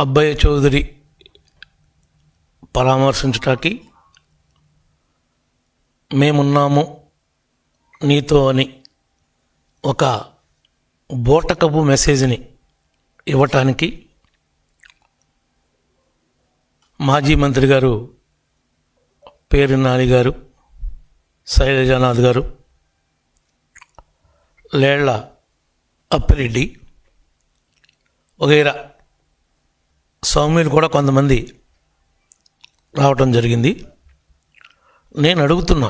అబ్బయ్య చౌదరి పరామర్శించటానికి మేమున్నాము నీతో అని ఒక బోటకపు మెసేజ్ని ఇవ్వటానికి మాజీ మంత్రి గారు పేరు నాని గారు శైలజానాథ్ గారు లేళ్ళ అప్పిరెడ్డి వగైరా సౌమ్యులు కూడా కొంతమంది రావటం జరిగింది. నేను అడుగుతున్నా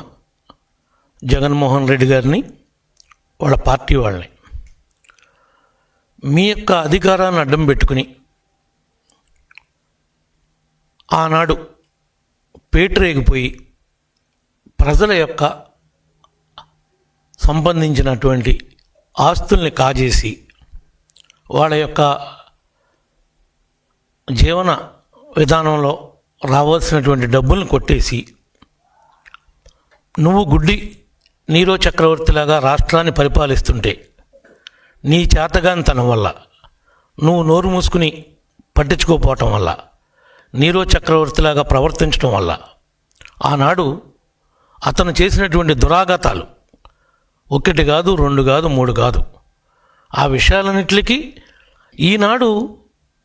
జగన్మోహన్ రెడ్డి గారిని వాళ్ళ పార్టీ వాళ్ళని. మీ యొక్క అధికారాన్ని అడ్డం పెట్టుకుని ఆనాడు పేటరేగిపోయి ప్రజల యొక్క సంబంధించినటువంటి ఆస్తుల్ని కాజేసి వాళ్ళ యొక్క జీవన విధానంలో రావాల్సినటువంటి డబ్బుల్ని కొట్టేసి నువ్వు గుడ్డి నీరో చక్రవర్తిలాగా రాష్ట్రాన్ని పరిపాలిస్తుంటే నీ చేతగానితనం వల్ల నువ్వు నోరు మూసుకుని పట్టించుకోపోవటం వల్ల నీరో చక్రవర్తిలాగా ప్రవర్తించడం వల్ల ఆనాడు అతను చేసినటువంటి దురాఘాతాలు ఒకటి కాదు రెండు కాదు మూడు కాదు. ఆ విషయాలన్నిటికీ ఈనాడు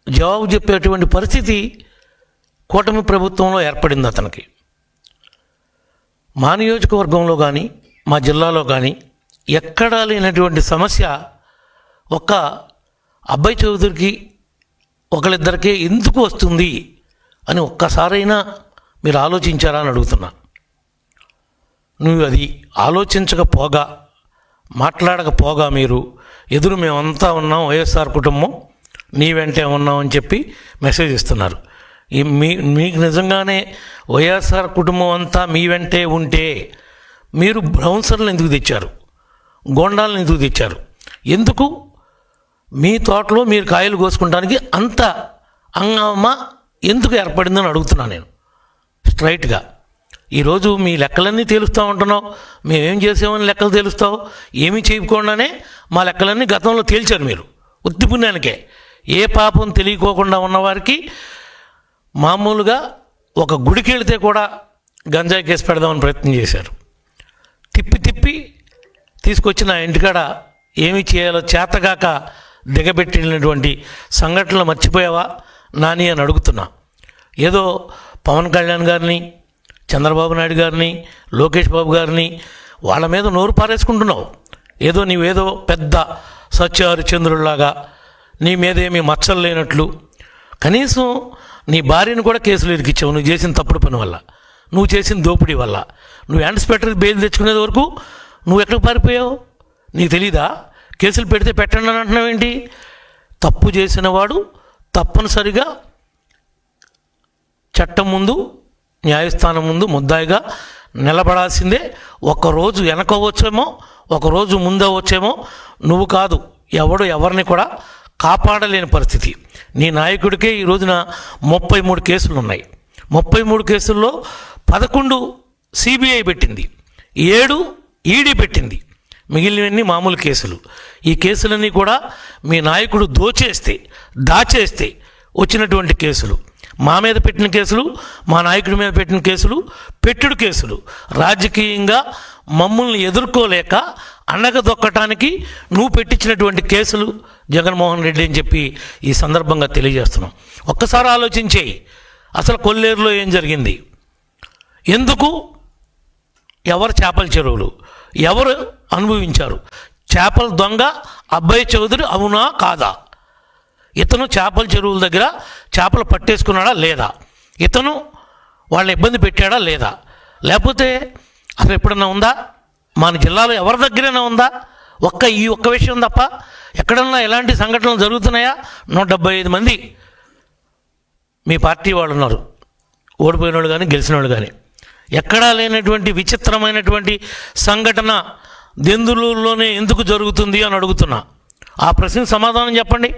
జవాబు చెప్పేటువంటి పరిస్థితి కూటమి ప్రభుత్వంలో ఏర్పడింది అతనికి. మా నియోజకవర్గంలో కానీ మా జిల్లాలో కానీ ఎక్కడా లేనటువంటి సమస్య ఒక్క అబ్బాయి చౌదరికి ఒకళ్ళిద్దరికే ఎందుకు వస్తుంది అని ఒక్కసారైనా మీరు ఆలోచించారా అని అడుగుతున్నా. నువ్వు అది ఆలోచించకపోగా మాట్లాడకపోగా మీరు ఎదురు మేమంతా ఉన్నాం వైఎస్ఆర్ కుటుంబం నీ వెంటే ఉన్నాం అని చెప్పి మెసేజ్ ఇస్తున్నారు. ఈ మీ మీకు నిజంగానే వైఎస్ఆర్ కుటుంబం అంతా మీ వెంటే ఉంటే మీరు బ్రౌన్సర్లు ఎందుకు తెచ్చారు? గోండాలను ఎందుకు తెచ్చారు? ఎందుకు? మీ తోటలో మీరు కాయలు కోసుకుంటానికి అంత అంగమ్మ ఎందుకు ఏర్పడిందని అడుగుతున్నాను నేను. స్ట్రైట్గా. ఈరోజు మీ లెక్కలన్నీ తేలుస్తూ ఉంటున్నావు. మేమేం చేసామని లెక్కలు తేలుస్తావు? ఏమీ చేయకుండానే మా లెక్కలన్నీ గతంలో తేల్చారు మీరు. ఉత్తిపుణ్యానికే ఏ పాపం తెలియకోకుండా ఉన్నవారికి మామూలుగా ఒక గుడికి వెళితే కూడా గంజాయి కేసు పెడదామని ప్రయత్నం చేశారు. తిప్పి తిప్పి తీసుకొచ్చిన ఇంటికాడ ఏమి చేయాలో చేతగాక దిగబెట్టినటువంటి సంఘటనలు మర్చిపోయావా నాని అని అడుగుతున్నా. ఏదో పవన్ కళ్యాణ్ గారిని చంద్రబాబు నాయుడు గారిని లోకేష్ బాబు గారిని వాళ్ళ మీద నోరు పారేసుకుంటున్నావు. ఏదో నీవేదో పెద్ద సత్యహరిచంద్రుల్లాగా నీ మీద ఏమీ మచ్చలు లేనట్లు. కనీసం నీ భార్యను కూడా కేసులు ఇరికిచ్చావు నువ్వు చేసిన తప్పుడు పని వల్ల. నువ్వు చేసిన దోపిడీ వల్ల. నువ్వు యాంటిసిపేటరీ బెయిల్ తెచ్చుకునేది వరకు నువ్వు ఎక్కడికి పారిపోయావు? నీకు తెలీదా? కేసులు పెడితే పెట్టండి అని అంటున్నావు ఏంటి? తప్పు చేసిన వాడు తప్పనిసరిగా చట్టం ముందు న్యాయస్థానం ముందు ముద్దాయిగా నిలబడాల్సిందే. ఒకరోజు వెనకవచ్చేమో ఒకరోజు ముందవచ్చేమో నువ్వు కాదు ఎవడు ఎవరిని కూడా కాపాడలేని పరిస్థితి. నీ నాయకుడికే ఈ రోజున ముప్పై మూడు కేసులు ఉన్నాయి ముప్పై మూడు కేసుల్లో పదకొండు సిబిఐ పెట్టింది. ఏడు ఈడీ పెట్టింది. మిగిలినవన్నీ మామూలు కేసులు. ఈ కేసులన్నీ కూడా మీ నాయకుడు దోచేస్తే దాచేస్తే వచ్చినటువంటి కేసులు. మా మీద పెట్టిన కేసులు మా నాయకుడి మీద పెట్టిన కేసులు పెట్టుడు కేసులు. రాజకీయంగా మమ్మల్ని ఎదుర్కోలేక అణగదొక్కటానికి నువ్వు పెట్టించినటువంటి కేసులు జగన్మోహన్ రెడ్డి అని చెప్పి ఈ సందర్భంగా తెలియజేస్తున్నాం. ఒక్కసారి ఆలోచించేయి అసలు కొల్లేరులో ఏం జరిగింది? ఎందుకు? ఎవరు చేపల చెరువులు? ఎవరు అనుభవించారు? చేపల దొంగ అబ్బాయి చౌదరి అవునా కాదా? ఇతను చేపల చెరువుల దగ్గర చేపలు పట్టేసుకున్నాడా లేదా? ఇతను వాళ్ళని ఇబ్బంది పెట్టాడా లేదా? లేకపోతే అసలు ఎప్పుడన్నా ఉందా? మన జిల్లాలో ఎవరి దగ్గరైనా ఉందా? ఒక్క ఈ ఒక్క విషయం తప్ప ఎక్కడన్నా ఎలాంటి సంఘటనలు జరుగుతున్నాయా? నూట డెబ్బై ఐదు మంది మీ పార్టీ వాళ్ళు ఉన్నారు. ఓడిపోయిన వాళ్ళు కానీ గెలిచిన వాళ్ళు కానీ ఎక్కడా లేనటువంటి విచిత్రమైనటువంటి సంఘటన దెందులూరులోనే ఎందుకు జరుగుతుంది అని అడుగుతున్నా. ఆ ప్రశ్నకు సమాధానం చెప్పండి.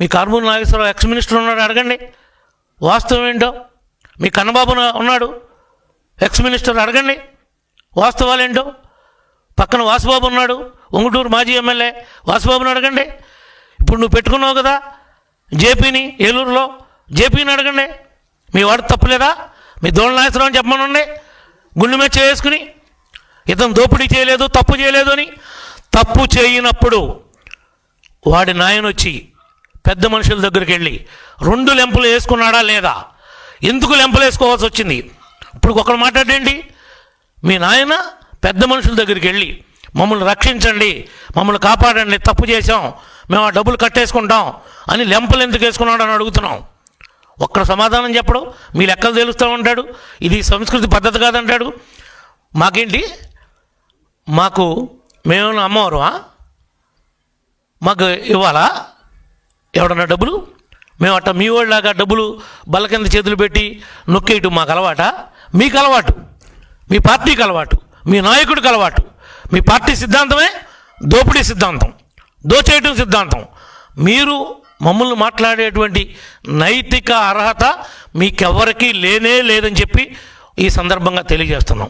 మీ కార్మూరు నాగేశ్వరరావు ఎక్స్ మినిస్టర్ ఉన్నాడు అడగండి. వాస్తవం ఏంటో? మీ కన్నబాబు ఉన్నాడు. ఎక్స్ మినిస్టర్ అడగండి. వాస్తవాలు ఏంటో? పక్కన వాసుబాబు ఉన్నాడు ఉంగుటూరు మాజీ ఎమ్మెల్యే. వాసుబాబుని అడగండి. ఇప్పుడు నువ్వు పెట్టుకున్నావు కదా జేపీని ఏలూరులో. జేపీని అడగండి. మీ వాడు తప్పులేదా? మీ దోళ అని చెప్పమనండి. గుండె మీద చేసుకుని ఇతను దోపిడీ చేయలేదు తప్పు చేయలేదు అని. తప్పు చేయనప్పుడు వాడి నాయన వచ్చి పెద్ద మనుషుల దగ్గరికి వెళ్ళి రెండు లెంపులు వేసుకున్నాడా లేదా? ఎందుకు లెంపలు వేసుకోవాల్సి వచ్చింది? ఇప్పుడు ఒకరు మాట్లాడండి మీ నాయన పెద్ద మనుషుల దగ్గరికి వెళ్ళి మమ్మల్ని రక్షించండి మమ్మల్ని కాపాడండి తప్పు చేశాం మేము ఆ డబ్బులు కట్టేసుకుంటాం అని లెంపలు ఎందుకు వేసుకున్నాడు అని అడుగుతున్నాం. ఒక్కడ సమాధానం చెప్పడు మీ లెక్కలు తెలుస్తూ ఉంటాడు ఇది సంస్కృతి పద్ధతి కాదంటాడు. మాకేంటి? మాకు మేము అమ్మవారు మాకు ఇవ్వాలా? ఎవడన్నా డబ్బులు? మేము అట్ట మీ వాళ్ళలాగా డబ్బులు బల్ల కింద చేతులు పెట్టి నొక్కేయటం మాకు అలవాట? మీకు అలవాటు. మీ పార్టీకి అలవాటు మీ నాయకుడికి అలవాటు. మీ పార్టీ సిద్ధాంతమే దోపిడీ సిద్ధాంతం దోచేయటం సిద్ధాంతం. మీరు మమ్మల్ని మాట్లాడేటువంటి నైతిక అర్హత మీకెవ్వరికీ లేనే లేదని చెప్పి ఈ సందర్భంగా తెలియజేస్తున్నాం.